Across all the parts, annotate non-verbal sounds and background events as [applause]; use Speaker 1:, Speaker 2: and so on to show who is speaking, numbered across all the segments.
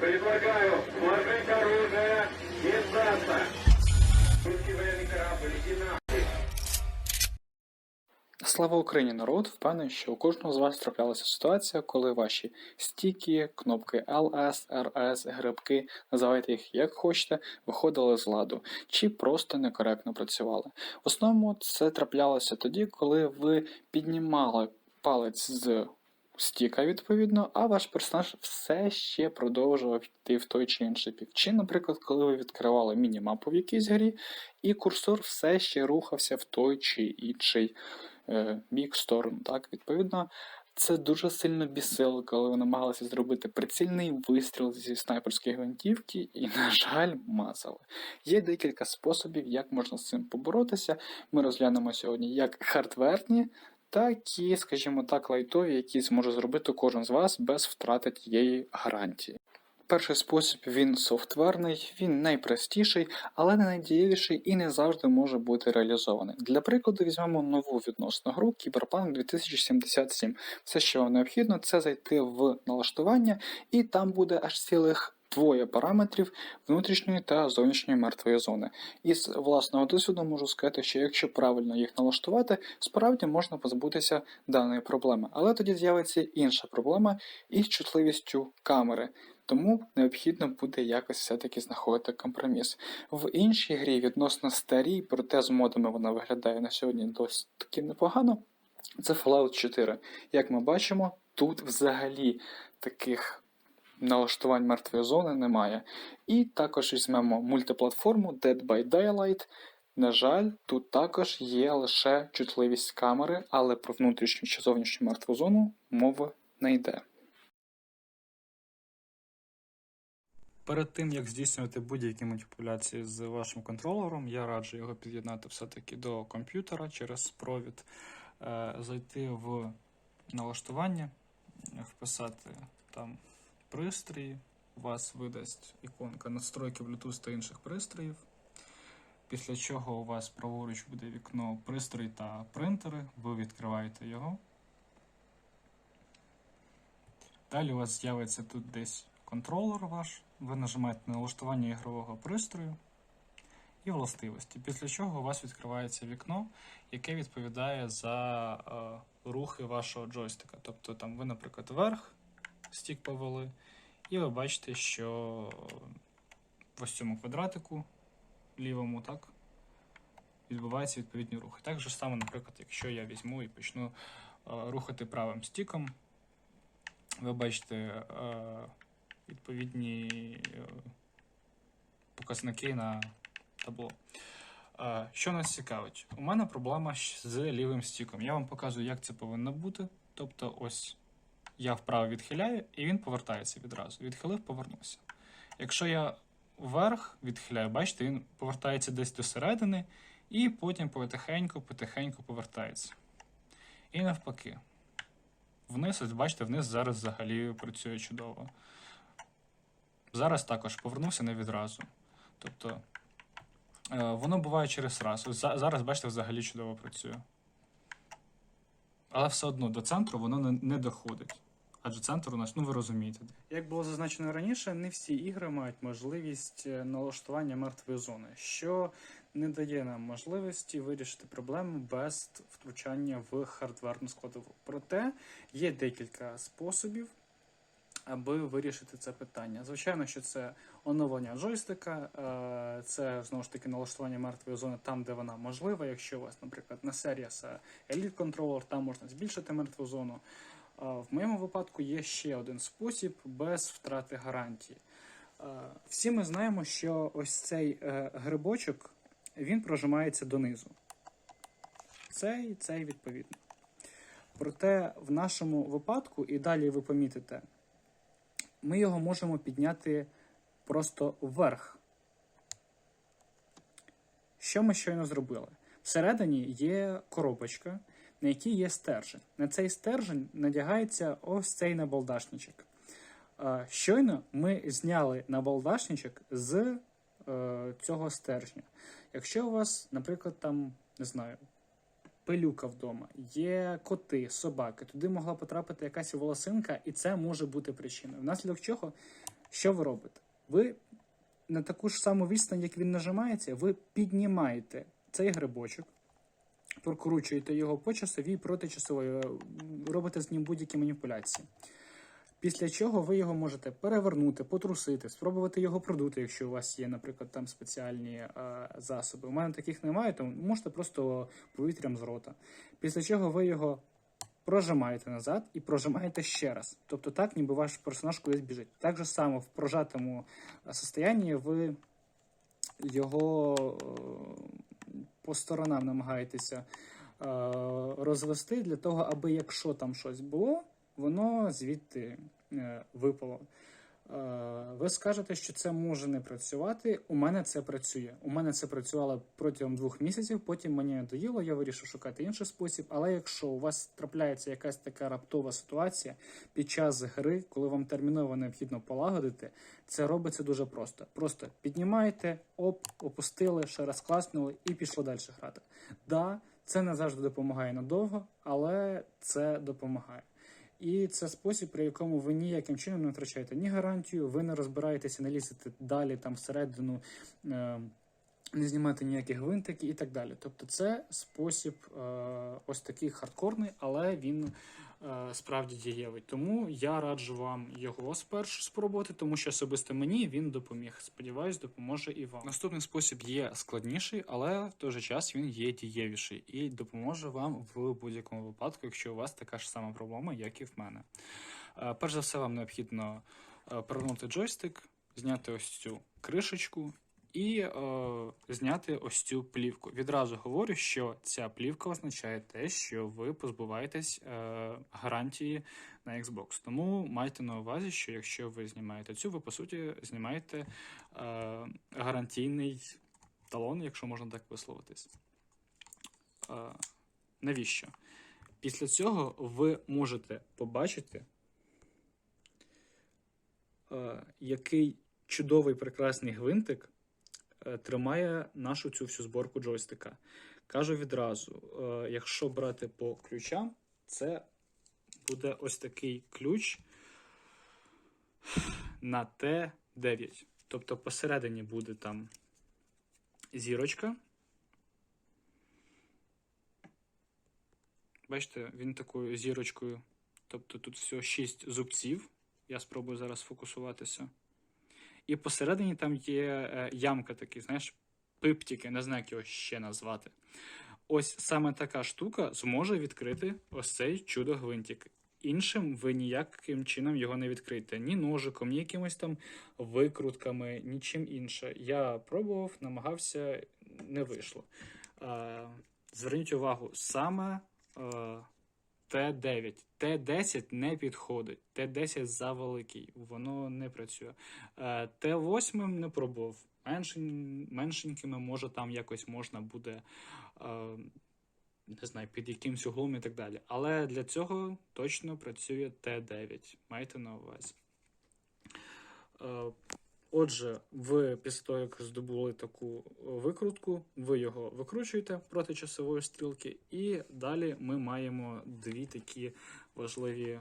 Speaker 1: Предлагаю сложить оружие и сдаться. Русский военный корабль, иди.
Speaker 2: Слава Україні, народ! Впевнений, що у кожного з вас траплялася ситуація, коли ваші стіки, кнопки LS, RS, грибки, називайте їх як хочете, виходили з ладу чи просто некоректно працювали. В основному це траплялося тоді, коли ви піднімали палець з стіка, відповідно, а ваш персонаж все ще продовжував йти в той чи інший бік. Чи, наприклад, коли ви відкривали міні-мапу в якійсь грі, і курсор все ще рухався в той чи інший е, бік сторону. Так, відповідно, це дуже сильно бісило, коли ви намагалися зробити прицільний вистріл зі снайперської гвинтівки, і, на жаль, мазали. Є декілька способів, як можна з цим поборотися. Ми розглянемо сьогодні як хардверні, так і, скажімо так, лайтові, які зможе зробити кожен з вас без втрати тієї гарантії. Перший спосіб він софтверний, він найпростіший, але не найдієвіший і не завжди може бути реалізований. Для прикладу візьмемо нову відносну гру Cyberpunk 2077. Все, що вам необхідно, це зайти в налаштування, і там буде аж цілих двоє параметрів внутрішньої та зовнішньої мертвої зони. Із власного досвіду можу сказати, що якщо правильно їх налаштувати, справді можна позбутися даної проблеми. Але тоді з'явиться інша проблема із чутливістю камери. Тому необхідно буде якось все-таки знаходити компроміс. В іншій грі відносно старій, проте з модами вона виглядає на сьогодні досить таки непогано. Це Fallout 4. Як ми бачимо, тут взагалі таких налаштувань мертвої зони немає. І також візьмемо мультиплатформу Dead by Daylight. На жаль, тут також є лише чутливість камери, але про внутрішню чи зовнішню мертву зону мови не йде. Перед тим, як здійснювати будь-які маніпуляції з вашим контролером, я раджу його під'єднати все-таки до комп'ютера через провід, е, зайти в налаштування, вписати там пристрої, у вас видасть іконка настройки Bluetooth та інших пристроїв. Після чого у вас праворуч буде вікно пристрій та принтери, ви відкриваєте його. Далі у вас з'явиться тут десь контролер ваш. Ви нажимаєте на налаштування ігрового пристрою і властивості. Після чого у вас відкривається вікно, яке відповідає за е, рухи вашого джойстика. Тобто там ви, наприклад, вверх стік повели, і ви бачите, що в ось цьому квадратику лівому, так, відбуваються відповідні рухи. Так же само, наприклад, якщо я візьму і почну е, рухати правим стіком, ви бачите е, відповідні е, показники на табло. Що нас цікавить? У мене проблема з лівим стіком. Я вам показую, як це повинно бути. Тобто, ось я вправо відхиляю, і він повертається відразу. Відхилив, повернувся. Якщо я вверх відхиляю, бачите, він повертається десь до середини, і потім потихеньку, потихеньку повертається. І навпаки. Вниз, ось бачите, вниз зараз взагалі працює чудово. Зараз також повернувся не відразу. Тобто е, воно буває через раз. Ось за- зараз, бачите, взагалі чудово працює. Але все одно до центру воно не доходить. Адже центр у нас, ну ви розумієте. Як було зазначено раніше, не всі ігри мають можливість е, налаштування мертвої зони, що не дає нам можливості вирішити проблему без втручання в хардверну складову. Проте є декілька способів, аби вирішити це питання. Звичайно, що це оновлення джойстика, е, це знову ж таки налаштування мертвої зони там, де вона можлива. Якщо у вас, наприклад, на Series Elite Controller, там можна збільшити мертву зону. В моєму випадку є ще один спосіб без втрати гарантії. Всі ми знаємо, що ось цей е, грибочок він прожимається донизу. Цей, цей відповідно. Проте в нашому випадку, і далі ви помітите, ми його можемо підняти просто вверх. Що ми щойно зробили? Всередині є коробочка, на якій є стержень. На цей стержень надягається ось цей набалдашничок. Щойно ми зняли набалдашничок з е, цього стержня. Якщо у вас, наприклад, там, не знаю, пилюка вдома, є коти, собаки, туди могла потрапити якась волосинка, і це може бути причиною. Внаслідок чого Що ви робите? Ви на таку ж саму відстань, як він нажимається, ви піднімаєте цей грибочок, прокручуєте його по часовій, протичасовій, е, робите з ним будь-які маніпуляції. Після чого ви його можете перевернути, потрусити, спробувати його продути, якщо у вас є, наприклад, там спеціальні е, засоби. У мене таких немає, тому можете просто повітрям з рота. Після чого ви його прожимаєте назад і прожимаєте ще раз. Тобто так, ніби ваш персонаж кудись біжить. Так же само в прожатому е, состоянні ви його е, по сторонам намагаєтеся е, розвести для того, аби якщо там щось було, воно звідти е, випало. Е, Ви скажете, що це може не працювати. У мене це працює. У мене це працювало протягом двох місяців. Потім мені надоїло, я вирішив шукати інший спосіб. Але якщо у вас трапляється якась така раптова ситуація під час гри, коли вам терміново необхідно полагодити, це робиться дуже просто. Просто піднімаєте, оп, опустили, ще раз класнули і пішло далі грати. Да, це не завжди допомагає надовго, але це допомагає. І це спосіб, при якому ви ніяким чином не втрачаєте ні гарантію, ви не розбираєтеся, не лізете далі там всередину, е, не знімаєте ніяких гвинтики і так далі. Тобто це спосіб е, ось такий хардкорний, але він справді дієвий. Тому я раджу вам його спершу спробувати, тому що особисто мені він допоміг. Сподіваюсь, допоможе і вам. Наступний спосіб є складніший, але в той же час він є дієвіший і допоможе вам в будь-якому випадку, якщо у вас така ж сама проблема, як і в мене. Е, Перш за все, вам необхідно е, повернути джойстик, зняти ось цю кришечку і е, зняти ось цю плівку. Відразу говорю, що ця плівка означає те, що ви позбуваєтесь е, гарантії на Xbox. Тому майте на увазі, що якщо ви знімаєте цю, ви по суті знімаєте е, гарантійний талон, якщо можна так висловитись. Е, навіщо? Після цього ви можете побачити, е, який чудовий прекрасний гвинтик тримає нашу цю всю зборку джойстика. Кажу відразу: е, якщо брати по ключам, це буде ось такий ключ на Т9. Тобто посередині буде там зірочка. Бачите, він такою зірочкою. Тобто тут всього 6 зубців. Я спробую зараз фокусуватися. І посередині там є е, ямка такий, знаєш, пиптики, не знаю, як його ще назвати. Ось саме така штука зможе відкрити ось цей чудо-гвинтик. Іншим ви ніяким чином його не відкриєте. Ні ножиком, ні якимось там викрутками, нічим інше. Я пробував, намагався, не вийшло. Е, Зверніть увагу, саме е, Т9. Т10 не підходить. Т10 завеликий, воно не працює. Е, Т8 не пробував. Меншень, меншенькими, може, там якось можна буде. Е, не знаю, під якимсь углом і так далі. Але для цього точно працює Т9. Майте на увазі. Е, Отже, ви після здобули таку викрутку, ви його викручуєте проти часової стрілки, і далі ми маємо дві такі важливі, е,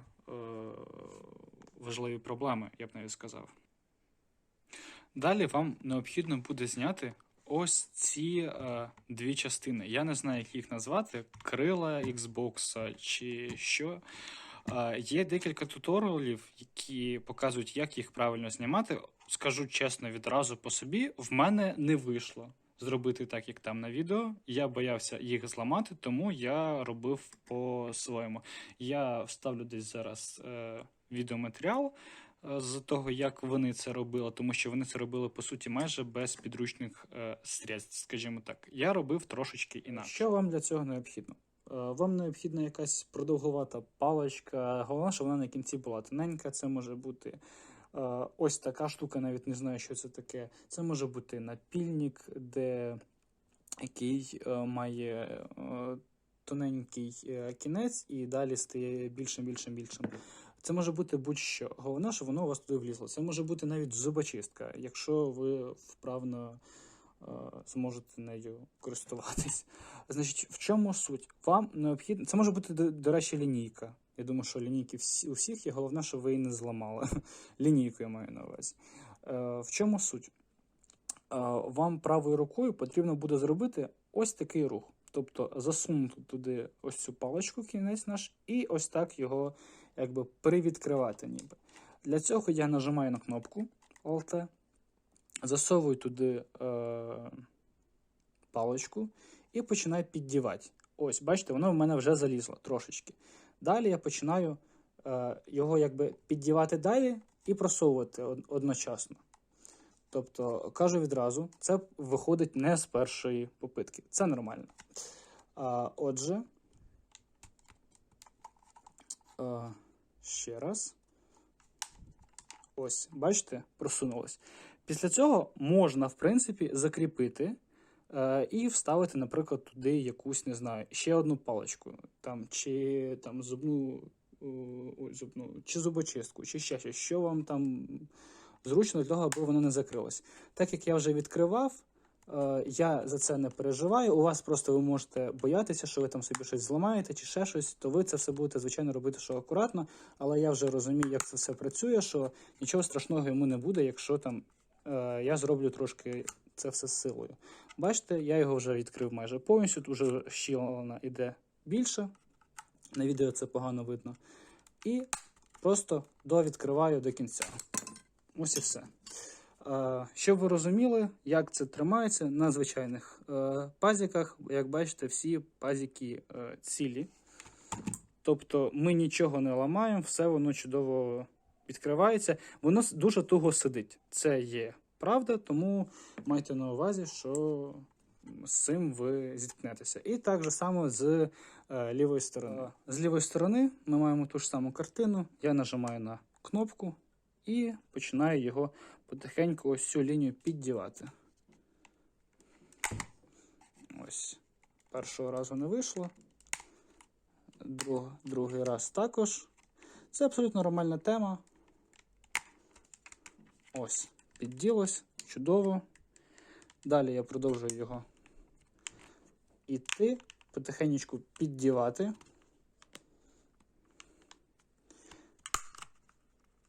Speaker 2: важливі проблеми, я б навіть сказав. Далі вам необхідно буде зняти ось ці е, дві частини. Я не знаю, як їх назвати: крила Xbox чи що. Е, є декілька туторіалів, які показують, як їх правильно знімати. Скажу чесно, відразу по собі, в мене не вийшло зробити так, як там на відео. Я боявся їх зламати, тому я робив по-своєму. Я вставлю десь зараз е, відеоматеріал е, з того, як вони це робили, тому що вони це робили по суті майже без підручних е, средств, скажімо так. Я робив трошечки інакше. Що вам для цього необхідно? Е, Вам необхідна якась продовгувата паличка. Головне, щоб вона на кінці була тоненька. Це може бути ось така штука, навіть не знаю, що це таке. Це може бути напільник, де який е, має е, тоненький е, кінець і далі стає більшим, більшим, більшим. Це може бути будь-що. Головне, щоб воно у вас туди влізло. Це може бути навіть зубочистка, якщо ви вправно е, зможете нею користуватись. Значить, в чому суть? Вам необхідно. Це може бути, до речі, лінійка. Я думаю, що лінійки у всіх є, головне, щоб ви її не зламали. [laughs] Лінійку я маю на увазі. Е, в чому суть? Е, вам правою рукою потрібно буде зробити ось такий рух. Тобто засунути туди ось цю паличку, кінець наш, і ось так його якби привідкривати ніби. Для цього я нажимаю на кнопку Alt, засовую туди е, паличку і починаю піддівати. Ось, бачите, воно в мене вже залізло трошечки. Далі я починаю е, його якби піддівати далі і просовувати од- одночасно. Тобто, кажу відразу, це виходить не з першої попитки. Це нормально. А, отже, а, ще раз. Ось, бачите, просунулось. Після цього можна, в принципі, закріпити е, і вставити, наприклад, туди якусь, не знаю, ще одну паличку, там, чи там зубну, ой, зубну, чи зубочистку, чи ще щось, що вам там зручно для того, аби воно не закрилось. Так як я вже відкривав, е, я за це не переживаю. У вас просто ви можете боятися, що ви там собі щось зламаєте чи ще щось, то ви це все будете, звичайно, робити, що акуратно. Але я вже розумію, як це все працює, що нічого страшного йому не буде, якщо там е, я зроблю трошки це все силою. Бачите, я його вже відкрив майже повністю, тут вже щілина іде більше. На відео це погано видно. І просто довідкриваю до кінця. Ось і все. Щоб ви розуміли, як це тримається на звичайних е, пазіках, як бачите, всі пазіки е, цілі. Тобто ми нічого не ламаємо, все воно чудово відкривається. Воно дуже туго сидить. Це є правда, тому майте на увазі, що з цим ви зіткнетеся. І так же само з е, лівої сторони. З лівої сторони ми маємо ту ж саму картину. Я нажимаю на кнопку і починаю його потихеньку ось цю лінію піддівати. Ось. Першого разу не вийшло. Друг, другий раз також. Це абсолютно нормальна тема. Ось, підділось, чудово. Далі я продовжую його іти, потихеньку піддівати.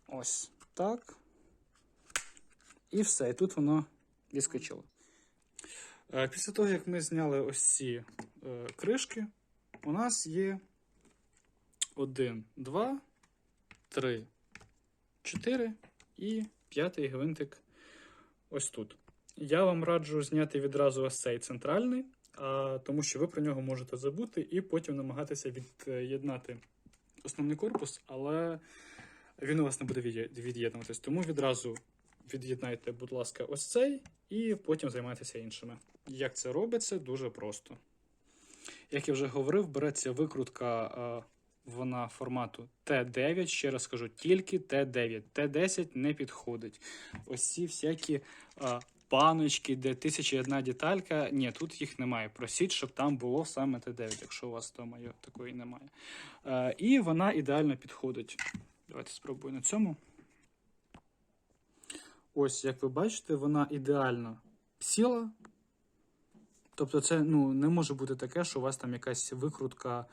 Speaker 2: Ось так. І все. І тут воно відскочило. Е, Після того, як ми зняли ось ці е, кришки, у нас є 1, 2, 3, 4 і п'ятий гвинтик ось тут. Я вам раджу зняти відразу ось цей центральний, а, тому що ви про нього можете забути і потім намагатися від'єднати основний корпус, але він у вас не буде від'єднуватись. Тому відразу від'єднайте, будь ласка, ось цей, і потім займайтеся іншими. Як це робиться? Дуже просто. Як я вже говорив, береться викрутка. Вона формату Т9, ще раз скажу, тільки Т9. Т10 не підходить. Ось ці всякі а, паночки, де тисяча одна деталька. Ні, тут їх немає. Просіть, щоб там було саме Т9, якщо у вас вдома такої немає. А, і вона ідеально підходить. Давайте спробую на цьому. Ось, як ви бачите, вона ідеально сіла. Тобто, це ну, не може бути таке, що у вас там якась викрутка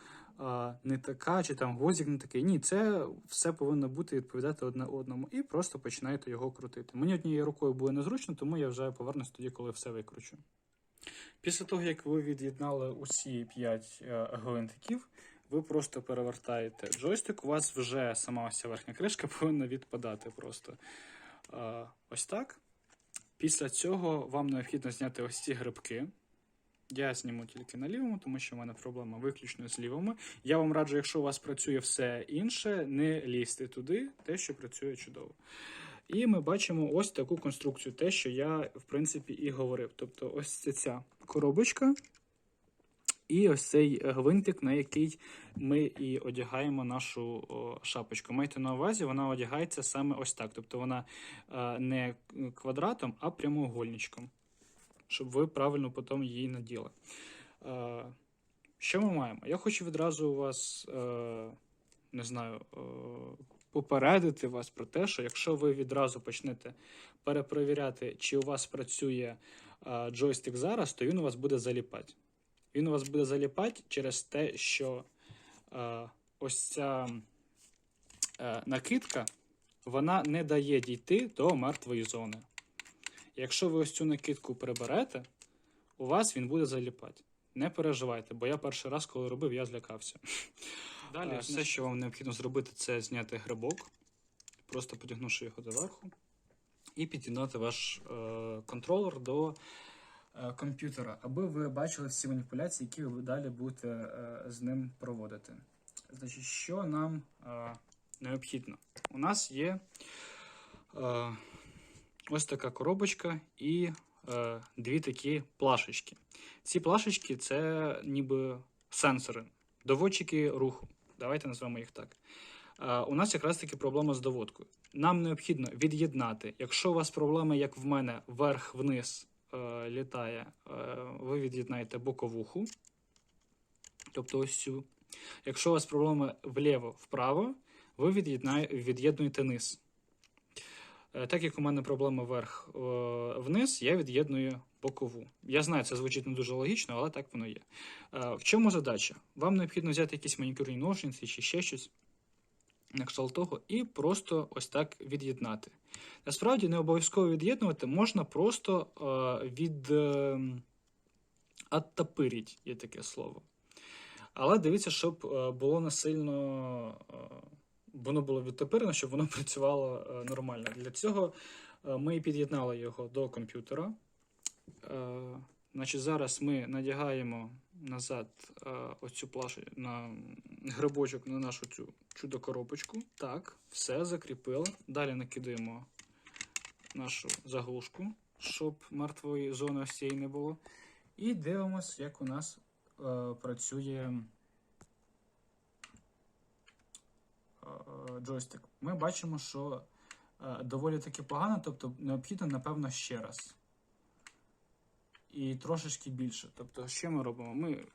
Speaker 2: не така, чи там гвоздик не такий. Ні, це все повинно бути відповідати одне одному. І просто починаєте його крутити. Мені однією рукою було незручно, тому я вже повернусь тоді, коли все викручу. Після того, як ви від'єднали усі 5 гвинтиків, ви просто перевертаєте джойстик, у вас вже сама ось верхня кришка [laughs] повинна відпадати просто. Ось так. Після цього вам необхідно зняти ось ці грибки. Я зніму тільки на лівому, тому що в мене проблема виключно з лівими. Я вам раджу, якщо у вас працює все інше, не лізти туди, те, що працює чудово. І ми бачимо ось таку конструкцію, те, що я, в принципі, і говорив. Тобто, ось це ця коробочка, і ось цей гвинтик, на який ми і одягаємо нашу о, шапочку. Майте на увазі, вона одягається саме ось так. Тобто вона е, не квадратом, а прямоугольничком, щоб ви правильно потім її наділи. Е, що ми маємо? Я хочу відразу вас, е, не знаю, е, попередити вас про те, що якщо ви відразу почнете перепровіряти, чи у вас працює джойстик зараз, то він у вас буде заліпати. Він у вас буде заліпати через те, що ось ця накидка, вона не дає дійти до мертвої зони. Якщо ви ось цю накидку приберете, у вас він буде заліпати. Не переживайте, бо я перший раз, коли робив, я злякався. Далі,
Speaker 3: Е,
Speaker 2: все, що вам необхідно зробити, це зняти грибок, просто потягнувши його доверху, і під'єднати ваш е, контролер до е, комп'ютера, аби ви бачили всі маніпуляції, які ви далі будете е, з ним проводити. Значить, що нам е, необхідно? У нас є е, ось така коробочка і е, дві такі плашечки. Ці плашечки це ніби сенсори, доводчики руху. Давайте назвемо їх так. Е, у нас якраз таки проблема з доводкою. Нам необхідно від'єднати. Якщо у вас проблема, як в мене, вверх-вниз е, літає, е, ви від'єднаєте боковуху, тобто ось цю. Якщо у вас проблема вліво-вправо, ви від'єднуєте низ. Е, Так як у мене проблема вверх-вниз, я від'єдную бокову. Я знаю, це звучить не дуже логічно, але так воно є. Е, В чому задача? Вам необхідно взяти якісь манікюрні ножниці чи ще щось на кшталт того, і просто ось так від'єднати. Насправді не обов'язково від'єднувати, можна просто е, від е, є таке слово. Але дивіться, щоб е, було насильно, е, воно було відтопирено, щоб воно [laughs] працювало е, нормально. Для цього е, ми під'єднали його до комп'ютера. Е, Значить, зараз ми надягаємо назад оцю плашу на грибочок на нашу цю чудо-коробочку. Так, все закріпили. Далі накидаємо нашу заглушку, щоб мертвої зони ось не було. І дивимося, як у нас працює джойстик. Ми бачимо, що е, доволі таки погано, тобто необхідно, напевно, ще раз. І трошечки більше. Тобто, що ми робимо? Ми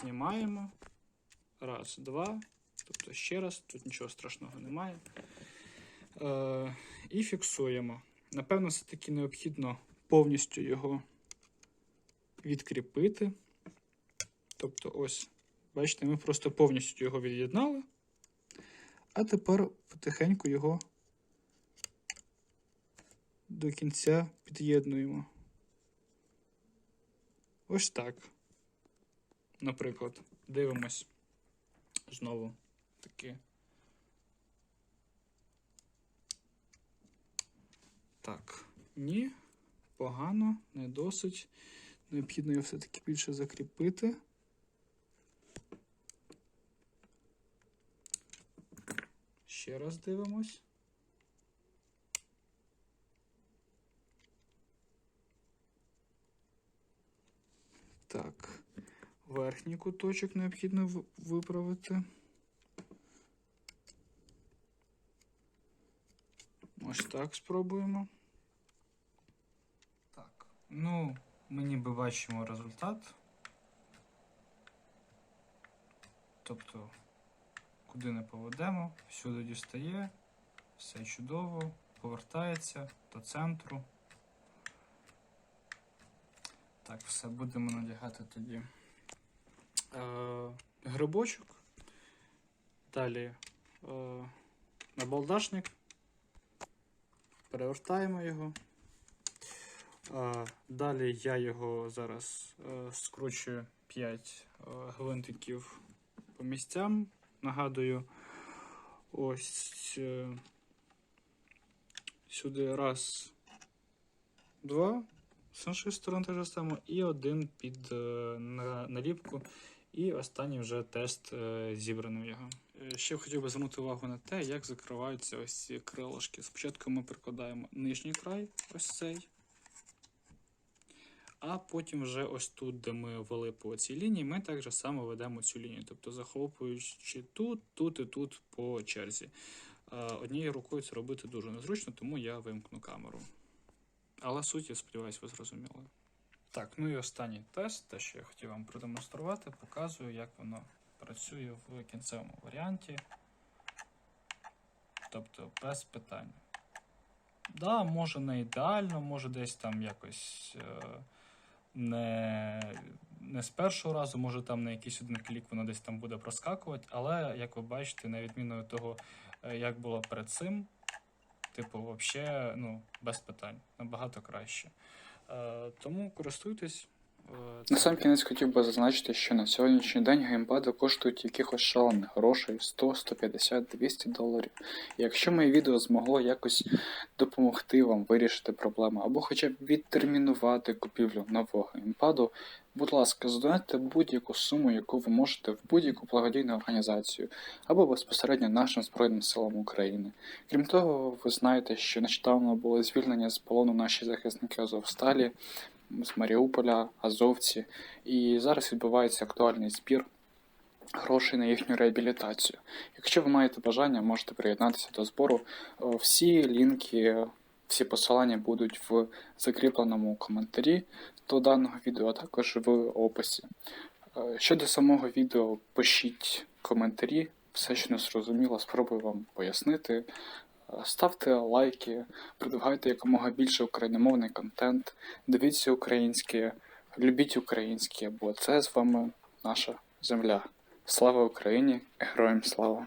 Speaker 2: знімаємо. Раз, два. Тобто ще раз, тут нічого страшного немає. Е, і фіксуємо. Напевно, все-таки необхідно повністю його відкріпити. Тобто, ось, бачите, ми просто повністю його від'єднали. А тепер потихеньку його до кінця під'єднуємо. Ось так. Наприклад, дивимось знову таки. Так, ні, погано, не досить. Необхідно його все-таки більше закріпити. Ще раз дивимось. Так, верхній куточок необхідно виправити. Ось так спробуємо. Так, ну, ми ніби бачимо результат. Тобто, куди не поведемо, всюди дістає, все чудово, повертається до центру. Так, все, будемо надягати тоді е, грибочок. Далі е, набалдашник. Перевертаємо його. Е, далі я його зараз е, скручую 5 е, гвинтиків по місцям. Нагадую, ось е, сюди раз, два. З іншої сторони теж ставимо і один під е, на, наліпку. І останній вже тест е, зібраний його. Ще хотів би звернути увагу на те, як закриваються ось ці крилишки. Спочатку ми прикладаємо нижній край, ось цей. А потім вже ось тут, де ми вели по цій лінії, ми так же само ведемо цю лінію. Тобто захоплюючи тут, тут і тут по черзі. Е, Однією рукою це робити дуже незручно, тому я вимкну камеру. Але суть, я сподіваюся, ви зрозуміли. Так, ну і останній тест, те, що я хотів вам продемонструвати, показую, як воно працює в кінцевому варіанті. Тобто без питань. Да, може не ідеально, може десь там якось е,
Speaker 4: не, не з першого разу, може там на якийсь один клік воно десь там буде проскакувати, але як ви бачите, на відміну від того, е, як було перед цим, типу, взагалі, ну, без питань, набагато краще. Е, тому користуйтесь. Е,
Speaker 2: На сам кінець хотів би зазначити, що на сьогоднішній день геймпади коштують якихось шалених грошей 100, 150, 200 доларів. І якщо моє відео змогло якось допомогти вам вирішити проблему, або хоча б відтермінувати купівлю нового геймпаду, будь ласка, задонайте будь-яку суму, яку ви можете в будь-яку благодійну організацію, або безпосередньо нашим Збройним силам України. Крім того, ви знаєте, що нещодавно були звільнені з полону наші захисники Азовсталі з Маріуполя, Азовці, і зараз відбувається актуальний збір грошей на їхню реабілітацію. Якщо ви маєте бажання, можете приєднатися до збору. Е, Всі лінки, всі посилання будуть в закріпленому коментарі до даного відео, а також в описі. Е, Щодо самого відео, пишіть коментарі, все, що не зрозуміло, спробую вам пояснити. Ставте лайки, продвигайте якомога більше україномовний контент, дивіться українське, любіть українське, бо це з вами наша земля. Слава Україні! Героям слава!